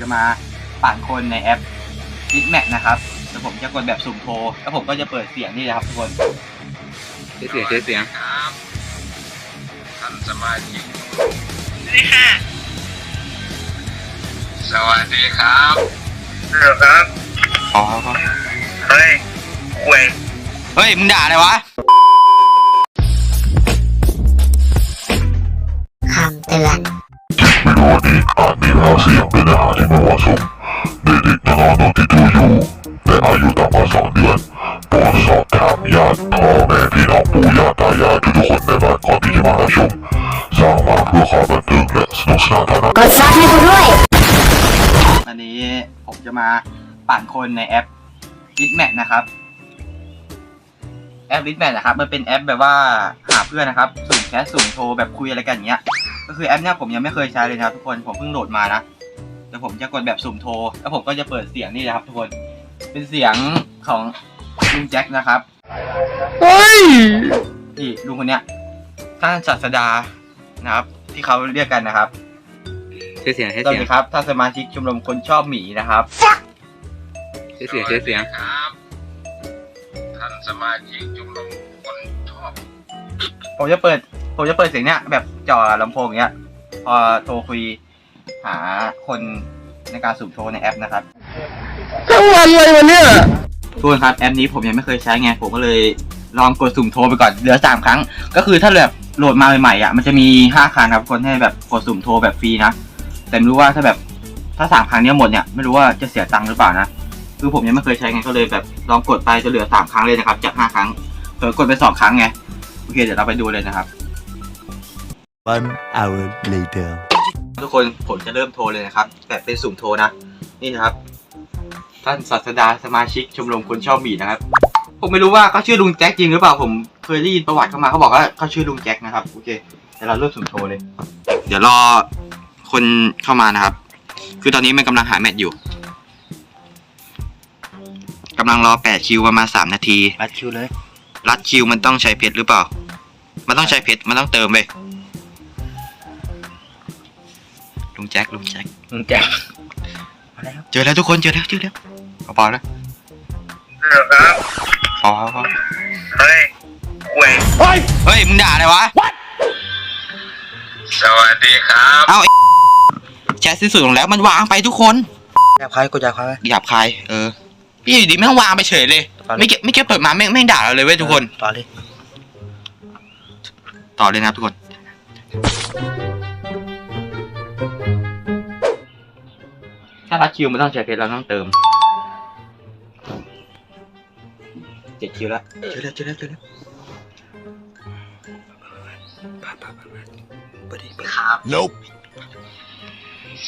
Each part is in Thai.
จะมาปั่นคนในแอป b i t m a t นะครับแล้วผมจะกดแบบสุ่มโทรแล้วผมก็จะเปิดเสียงนี่นะครับทุกคนใช้เสียงใช้เสียงครับท่านสมาชิกสวัสดีค่ะ สวัสดีครับเดี๋ยวครับอ๋อเฮ้ยเว้ยเฮ้ยมึงด่าอะไรวะะสม เด็กๆน้องๆที่ดูอยู่แต่อายุต่ำกว่าสองเดือนโปรดสอบถามญาติพ่อแม่พี่น้องปู่ย่าตายายทุกๆคนในบ้านก่อนที่จะมารับชมสร้างมาเพื่อความบันเทิงและสนุกสนานเท่านั้นกดซับให้กูด้วย อันนี้ผมจะมาปั่นคนในแอป b i t m a t นะครับ แอป b i t m a t นะครับ มันเป็นแอปแบบว่าหาเพื่อนนะครับสุ่มแชทสุ่มโทรแบบคุยอะไรกันอย่างเงี้ย ก็คือแอปเนี้ยผมยังไม่เคยใช้เลยนะครับทุกคน ผมเพิ่งโหลดมานะ เดี๋ยวผมจะกดแบบสุ่มโทร แล้วผมก็จะเปิดเสียงนี่นะครับทุกคน เป็นเสียงของลุงแจ็คนะครับ เฮ้ย นี่ลุงคนเนี้ยท่านศาสดานะครับ ที่เขาเรียกกันนะครับใช้เสียงใช้สวัสเสียงดีครับท่านสมาชิกชมรมคนชอบหมีนะครับใช้เสียงใช้เสียงครับ ท่านสมาชิกชมรมคนชอบผมจะเปิด ผมจะเปิดเสียงเนี้ยแบบจ่อลำโพงเนี้ย พอโทรคุยหาคน ในการสุ่มโทรในแอปนะครับทั้งวันเลยวันเนี้ยทุกคนครับแอปนี้ผมยังไม่เคยใช้ไงผมก็เลยลองกดสุ่มโทรไปก่อนเหลือสามครั้ง ก็คือถ้าแบบโหลดมาใหม่ๆอะมันจะมีห้าครั้งครับคนให้แบบกดสุ่มโทรแบบฟรีนะแต่ไม่รู้ว่าถ้าแบบถ้าสามครั้งเนี้ยหมดเนี่ยไม่รู้ว่าจะเสียตังค์หรือเปล่านะคือผมยังไม่เคยใช้ไงก็เลยแบบลองกดไปจะเหลือสามครั้งเลยนะครับจากห้าครั้งเผลอกดไปสองครั้งไงโอเคเดี๋ยวเราไปดูเลยนะครับ One hour later. ทุกคนผมจะเริ่มโทรเลยนะครับแบบเป็นสุ่มโทรนะ นี่นะครับ ท่านศาสดาสมาชิกชมรมคนชอบหมีนะครับ ผมไม่รู้ว่าเขาชื่อลุงแจ็คจริงหรือเปล่าผมเคยได้ยินประวัติเข้ามาเขาบอกว่าเขาชื่อลุงแจ็คนะครับโอเคเดี๋ยวเราเริ่มสุ่มโทรเลย เดี๋ยวรอคนเข้ามานะครับ คือตอนนี้มันกำลังหาแมทอยู่กำลังรอแปดคิวประมาณสามนาที รัดคิวเลย รัดคิวมันต้องใช้เพชรหรือเปล่า มันต้องใช้เพชรมันต้องเติมเลยลุงแจ็คลุงแจ็คมึงแจ๊คเจอแล้วทุกคนเจอแล้วเจอแล้วเบาๆนะเดี๋ยวครับพอพอเฮ้ยเว้ยเฮ้ยมึงด่าอะไรวะสวัสดีครับเอาแชทสิ้นสุดลงแล้วมันวางไปทุกคนอยากพายกูอยากพายหยาบคายเออพี่อยู่ดีแม่งวางไปเฉยเลยไม่เก็บไม่เก็บเปิดมาแม่งแม่งด่าเราเลยเว้ยทุกคนต่อเลยต่อเลยนะครับทุกคน ถ้ารัดคิวมันต้องใช้เพชรเราต้องเติมเจ็ดคิวแล้วเจอแล้วเจอแล้วเจอแล้ว Nope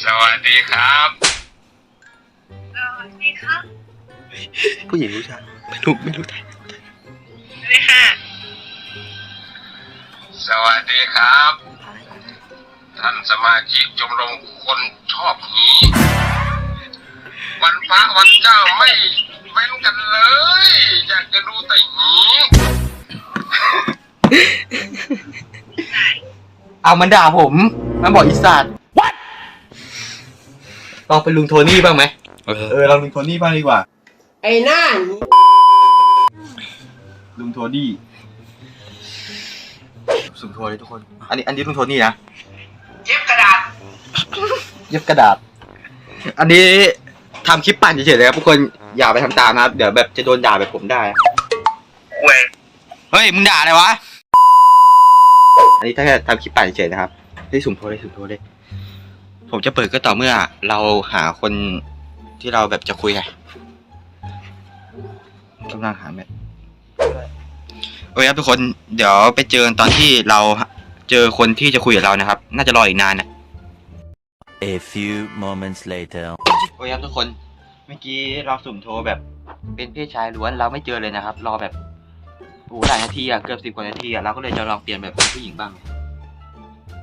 สวัสดีครับสวัสดีค่ะผู้หญิงผู้ชายไม่รู้ไม่รู้ไทยสวัสดีค่ะ สวัสดีครับ ท่านสมาชิกชมรมคน กจะดูแต่หมีเอามันด่าผม มันบอกอีสัตว์ลองเป็นลุงโทนี่บ้างไหมเออลองลุงโทนี่บ้างดีกว่า ไอ้หน้าลุงโทนี่สุ่มโทรเลยทุกคน อันนี้อันนี้ลุงโทนี่นะ เย็บกระดาษ เย็บกระดาษ อันนี้ทำคลิปปั่นเฉยๆเลยครับทุกคนอย่าไปทำตามนะครับ เดี๋ยวแบบจะโดนด่าแบบผมได้ เว้ยเฮ้ย มึงด่าอะไรวะ อันนี้ถ้าแค่ทำคลิปปั่นเฉยๆนะครับได้สุ่มโทรเลยสุ่มโทรเลยผมจะเปิดก็ต่อเมื่อ เราหาคนที่เราแบบจะคุยไงกำลังหาแมทโอเคครับทุกคนเดี๋ยวไปเจอกันตอนที่เราเจอคนที่จะคุยกับเรานะครับ น่าจะรออีกนานนะ A few moments later. โอเคครับทุกคน เมื่อกี้เราสุ่มโทรแบบเป็นเพศชายล้วนเราไม่เจอเลยนะครับ รอแบบ โอ้หลายนาทีอะเกือบสิบกว่านาทีอะเราก็เลยจะลองเปลี่ยนแบบเป็นผู้หญิงบ้าง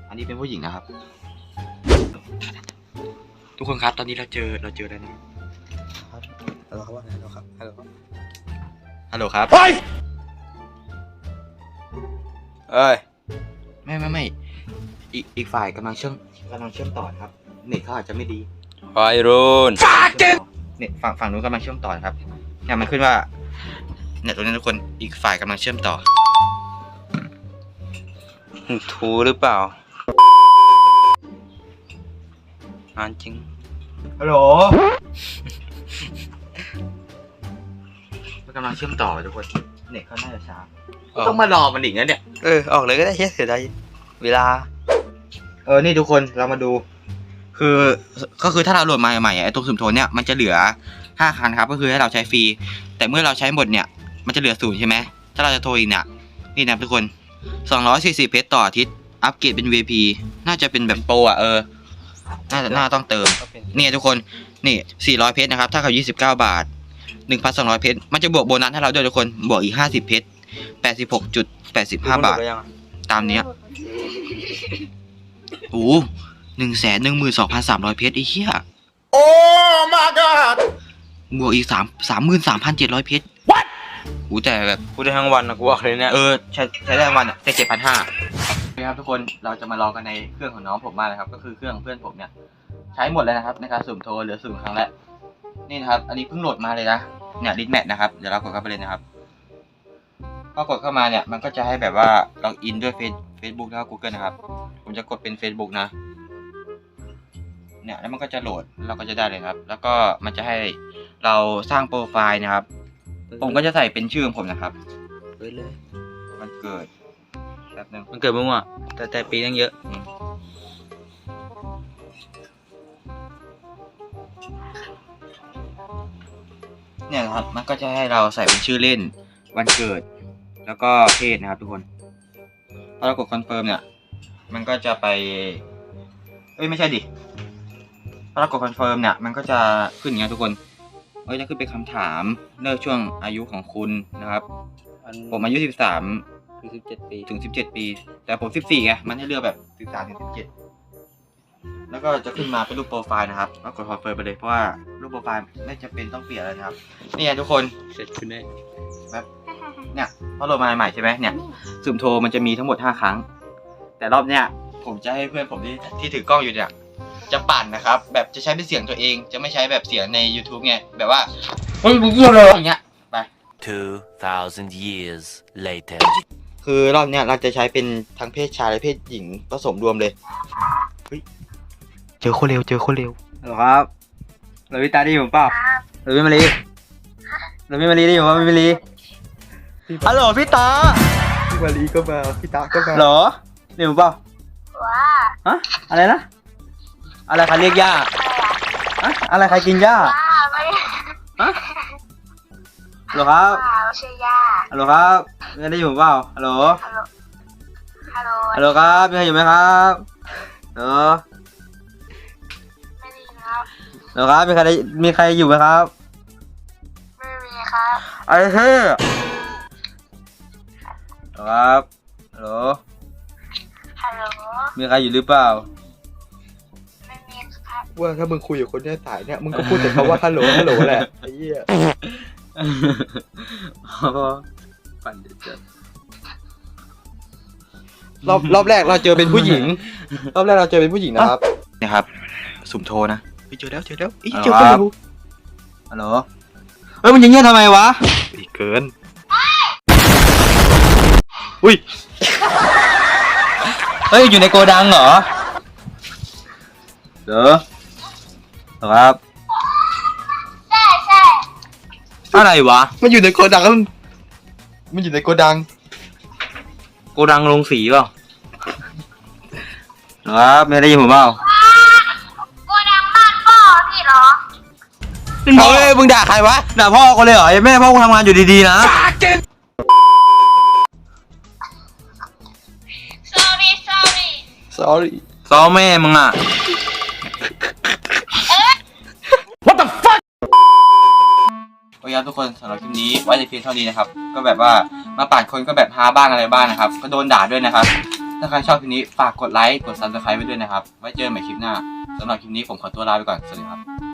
อันนี้เป็นผู้หญิงนะครับ ทุกคนครับตอนนี้เราเจอเราเจอแล้วนะฮัลโหลครับว่าไงฮัลโหลครับฮัลโหลครับฮัลโหลครับเอ้ยไม่ไม่ไม่อีกอีกฝ่ายกำลังเชื่อมกำลังเชื่อมต่อนะครับเน็ตเขาอาจจะไม่ดีอ๋อวัยรุ่นเนี่ยฝั่งฝั่งนู้นกำลังเชื่อมต่อนะครับเนี่ยมันขึ้นว่า เนี่ยตรงนี้ทุกคนอีกฝ่ายกำลังเชื่อมต่อทูหรือเปล่าอ่านจริง ฮัลโหลมันกำลังเชื่อมต่อทุกคน เน็ตเขาน่าจะช้าเออต้องมารอมันอีกนะเนี่ย เออ ออกเลยก็ได้เฮ้ยเสียดายเวลา เออ นี่ทุกคนเรามาดู คือก็คือถ้าเราโหลดมาใหม่ๆไอ้ตัวสุ่มโทนเนี่ยมันจะเหลือห้าคันครับ ก็คือให้เราใช้ฟรี แต่เมื่อเราใช้หมดเนี่ย มันจะเหลือศูนย์ใช่ไหมถ้าเราจะโทรอีกเนี่ยนี่นะครับทุกคนสองร้อยสี่สิบเพชรต่ออาทิตย์ อัปเกรดเป็น VP น่าจะเป็นแบบโปรอะเออ น่าจะน่าต้องเติม เนี่ยทุกคน นี่สี่ร้อยเพชรนะครับ ถ้าเขายี่สิบเก้าบาทหนึ่งพันสองร้อยเพชร มันจะบวกโบนัสให้เราด้วยทุกคน บวกอีกห้าสิบเพชรแปดสิบหกจุดแปดสิบห้าบาท ตามเนี้ยโอ้หนึ่งแสนหนึ่งหมื่นสองพันสามร้อยเพชรไอ้เหี้ย โอ้ my god บวกอีกสามสามหมื่นสามพันเจ็ดร้อยเพชร what โอ้แต่แบบพูดได้ทั้งวันนะกูบอกเลยเนี่ยเออใช้ใช้ได้งวันอะแต่เจ็ดพันห้าครับทุกคนเราจะมาลองกันในเครื่องของน้องผมมากนะครับ ก็คือเครื่องเพื่อนผมเนี่ย ใช้หมดแล้วนะครับ ในการสุ่มโทรเหลือสุ่มครั้งแรกนี่นะครับ อันนี้เพิ่งโหลดมาเลยนะเนี่ยดิสแมทนะครับเดี๋ยวเรากดเข้าไปเลยนะครับพอกดเข้ามาเนี่ยมันก็จะให้แบบว่าล็อกอินด้วยเฟซเฟซบุ๊กแล้วก็ Google นะครับ ผมจะกดเป็น Facebook นะ เนี่ยแล้วมันก็จะโหลดเราก็จะได้เลยครับ แล้วก็มันจะให้เราสร้างโปรไฟล์นะครับ ผมก็จะใส่เป็นชื่อของผมนะครับเปิดเลยมันเกิดแป๊บนึงมันเกิดเมื่อวานแต่แต่ปีตั้งเยอะ เนี่ยนะครับ มันก็จะให้เราใส่เป็นชื่อเล่น วันเกิด แล้วก็เพศนะครับทุกคน พอเรากดคอนเฟิร์มเนี่ย มันก็จะไป เอ้ยไม่ใช่ดิ พอเรากดคอนเฟิร์มเนี่ย มันก็จะขึ้นอย่างเงี้ยทุกคน เอ้ยจะขึ้นเป็นคำถามเลือกช่วงอายุของคุณนะครับ ผมอายุสิบสามคือสิบเจ็ดปี ถึงสิบเจ็ดปี แต่ผมสิบสี่ไงมันให้เลือกแบบสิบสามถึงสิบเจ็ดแล้วก็จะขึ้นมาเป็นรูปโปรไฟล์นะครับก็กดคอนเฟิร์มไปเลยเพราะว่ารูปโปรไฟล์ไม่จำเป็นต้องเปลี่ยนแล้วนะครับนี่ไงทุกคนเสร็จคุณแน่เนี่ยพอโหลดมาใหม่ใช่ไหมเนี่ยสุ่มโทรมันจะมีทั้งหมด 5 ครั้ง แต่รอบเนี้ยผมจะให้เพื่อนผมที่ที่ถือกล้องอยู่เนี่ย จะปั่นนะครับ แบบจะใช้เป็นเสียงตัวเอง จะไม่ใช้แบบเสียงใน YouTube ไง แบบว่า เฮ้ยมึงเยี่ยเลยอย่างเงี้ย ไป 2,000 years later คือรอบเนี้ยเราจะใช้เป็นทั้งเพศชายและเพศหญิงผสมรวมเลยเฮ้ยเจอคนเร็วเจอคนเร็ว ฮัลโหลครับเราวิตาได้อยู่เปล่าเราวิมารีเราวิมารีได้อยู่ป่ะวิมารีฮัลโหลพี่ตาพี่มารีก็มาพี่ตาก็มาเหรอได้อยู่เปล่าว้าฮะอะไรนะ อะไรใครเรียกย่าฮะอะไรใครกินย่าว้าไม่ฮะฮัลโหลครับว้าไม่ใช่ย่าฮัลโหลครับมีใครได้อยู่เปล่าฮัลโหลฮัลโหลฮัลโหลฮัลโหลครับมีใครอยู่ไหมครับฮัลโหลไม่ดีครับฮัลโหลครับมีใครได้มีใครอยู่ไหมครับไม่มีครับไอ้เฮ้ยฮัลโหลครับฮัลโหลฮัลโหลมีใครอยู่หรือเปล่าไม่มีครับ ว่าถ้ามึงคุยกับคนเนี้ยสายเนี่ยมึงก็พูดแต่คำว่าฮัลโหลฮัลโหลแหละไอ้เหี้ยปั่นเด็ดจัดรอบรอบแรกเราเจอเป็นผู้หญิง รอบแรกเราเจอเป็นผู้หญิงนะครับนะครับ สุ่มโทรนะเฮ้ยเจอแล้วเจอแล้วเฮ้ยเจอคนเร็วฮัลโหลเฮ้ยมันยิงเงี้ยทำไมวะอีกเกินอุ้ยเฮ้ยอยู่ในโกดังเหรอเหรอ เหรอครับ ใช่ใช่อะไรวะ มันอยู่ในโกดังแล้วมันมันอยู่ในโกดัง โกดังลงสีเปล่าเหรอครับไม่ได้ยินผมเปล่าโกดังบ้านพ่อพี่เหรอเฮ้ยมึงด่าใครวะ ด่าพ่อกูเลยเหรอแม่พ่อกูทำงานอยู่ดีๆนะ sorry sorry sorry ซ้อแม่มึงอะ คครับทุกคนสำหรับคลิปนี้ไว้ในเพียงเท่านี้นะครับ ก็แบบว่ามาปาดคนก็แบบฮาบ้างอะไรบ้างนะครับ ก็โดนด่าด้วยนะครับ ถ้าใครชอบคลิปนี้ฝากกดไลค์กดซับสไครต์ไว้ด้วยนะครับ ไว้เจอกันใหม่คลิปหน้าสำหรับคลิปนี้ผมขอตัวลาไปก่อนสวัสดีครับ